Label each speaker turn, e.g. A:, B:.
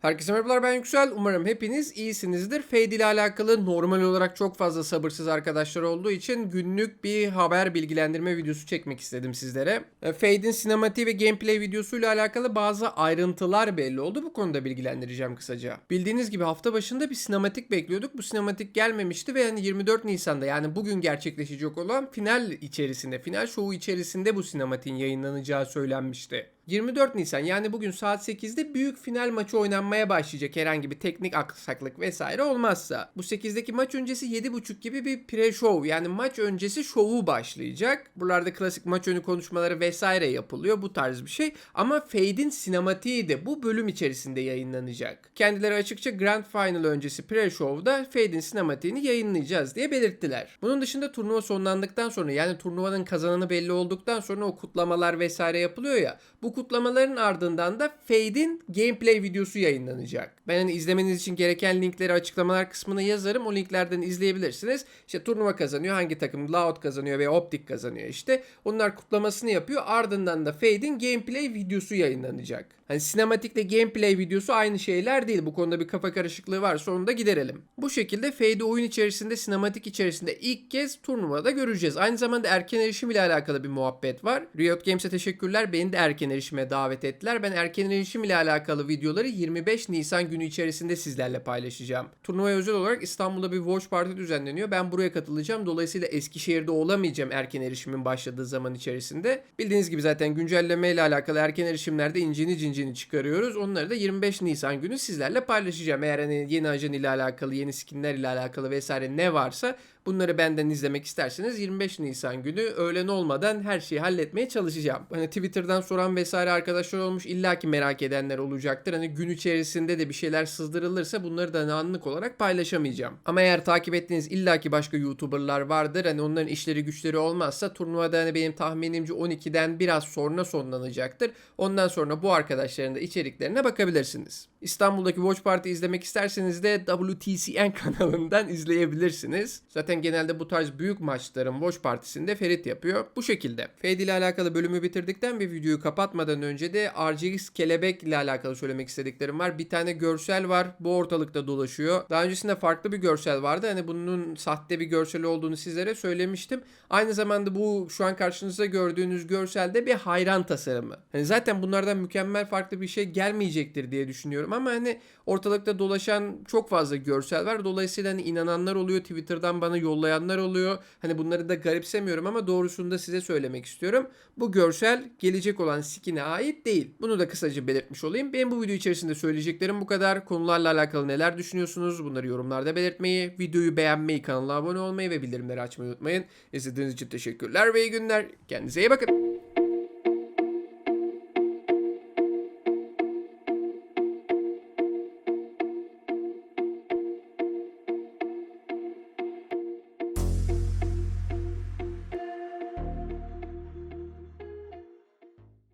A: Herkese merhabalar ben Yüksel. Umarım hepiniz iyisinizdir. Fade ile alakalı normal olarak çok fazla sabırsız arkadaşlar olduğu için günlük bir haber bilgilendirme videosu çekmek istedim sizlere. E, Fade'in sinematiği ve gameplay videosuyla alakalı bazı ayrıntılar belli oldu. Bu konuda bilgilendireceğim kısaca. Bildiğiniz gibi hafta başında bir sinematik bekliyorduk. Bu sinematik gelmemişti ve yani 24 Nisan'da yani bugün gerçekleşecek olan final içerisinde, final şovu içerisinde bu sinematiğin yayınlanacağı söylenmişti. 24 Nisan yani bugün saat 8'de büyük final maçı oynanmaya başlayacak herhangi bir teknik aksaklık vesaire olmazsa. Bu 8'deki maç öncesi 7.30 gibi bir pre-show yani maç öncesi şovu başlayacak. Buralarda klasik maç önü konuşmaları vesaire yapılıyor bu tarz bir şey. Ama Fade'in sinematiği de bu bölüm içerisinde yayınlanacak. Kendileri açıkça Grand Final öncesi pre-show'da Fade'in sinematiğini yayınlayacağız diye belirttiler. Bunun dışında turnuva sonlandıktan sonra yani turnuvanın kazananı belli olduktan sonra o kutlamalar vesaire yapılıyor ya. Bu kutlamaların ardından da Fade'in gameplay videosu yayınlanacak. Ben hani izlemeniz için gereken linkleri açıklamalar kısmına yazarım. O linklerden izleyebilirsiniz. İşte turnuva kazanıyor. Hangi takım Loud kazanıyor ve Optic kazanıyor işte. Onlar kutlamasını yapıyor. Ardından da Fade'in gameplay videosu yayınlanacak. Hani sinematikle gameplay videosu aynı şeyler değil. Bu konuda bir kafa karışıklığı varsa onu da giderelim. Bu şekilde Fade'i oyun içerisinde, sinematik içerisinde ilk kez turnuvada göreceğiz. Aynı zamanda erken erişim ile alakalı bir muhabbet var. Riot Games'e teşekkürler. Beni de erken erişime davet ettiler. Ben erken erişim ile alakalı videoları 25 Nisan günü içerisinde sizlerle paylaşacağım. Turnuvaya özel olarak İstanbul'da bir watch party düzenleniyor. Ben buraya katılacağım. Dolayısıyla Eskişehir'de olamayacağım erken erişimin başladığı zaman içerisinde. Bildiğiniz gibi zaten güncelleme ile alakalı erken erişimlerde incini cincini çıkarıyoruz. Onları da 25 Nisan günü sizlerle paylaşacağım. Eğer hani yeni ajan ile alakalı, yeni skinler ile alakalı vesaire ne varsa Bunları benden izlemek isterseniz 25 Nisan günü öğlen olmadan her şeyi halletmeye çalışacağım. Hani Twitter'dan soran vesaire arkadaşlar olmuş illaki merak edenler olacaktır. Hani gün içerisinde de bir şeyler sızdırılırsa bunları da anlık olarak paylaşamayacağım. Ama eğer takip ettiğiniz illaki başka YouTuber'lar vardır. Hani onların işleri güçleri olmazsa turnuvada hani benim tahminimce 12'den biraz sonra sonlanacaktır. Ondan sonra bu arkadaşların da içeriklerine bakabilirsiniz. İstanbul'daki Watch Party izlemek isterseniz de WTCN kanalından izleyebilirsiniz. Zaten genelde bu tarz büyük maçların Watch Partisi'nde Ferit yapıyor. Bu şekilde. Fade ile alakalı bölümü bitirdikten bir videoyu kapatmadan önce de RGX kelebek ile alakalı söylemek istediklerim var. Bir tane görsel var. Bu ortalıkta dolaşıyor. Daha öncesinde farklı bir görsel vardı. Hani bunun sahte bir görsel olduğunu sizlere söylemiştim. Aynı zamanda bu şu an karşınızda gördüğünüz görselde bir hayran tasarımı. Hani zaten bunlardan mükemmel farklı bir şey gelmeyecektir diye düşünüyorum ama hani ortalıkta dolaşan çok fazla görsel var. Dolayısıyla hani inananlar oluyor. Twitter'dan bana yollayanlar oluyor. Hani bunları da garipsemiyorum ama doğrusunu da size söylemek istiyorum. Bu görsel gelecek olan skin'e ait değil. Bunu da kısaca belirtmiş olayım. Benim bu video içerisinde söyleyeceklerim bu kadar. Konularla alakalı neler düşünüyorsunuz? Bunları yorumlarda belirtmeyi, videoyu beğenmeyi, kanala abone olmayı ve bildirimleri açmayı unutmayın. İzlediğiniz için teşekkürler ve iyi günler. Kendinize iyi bakın.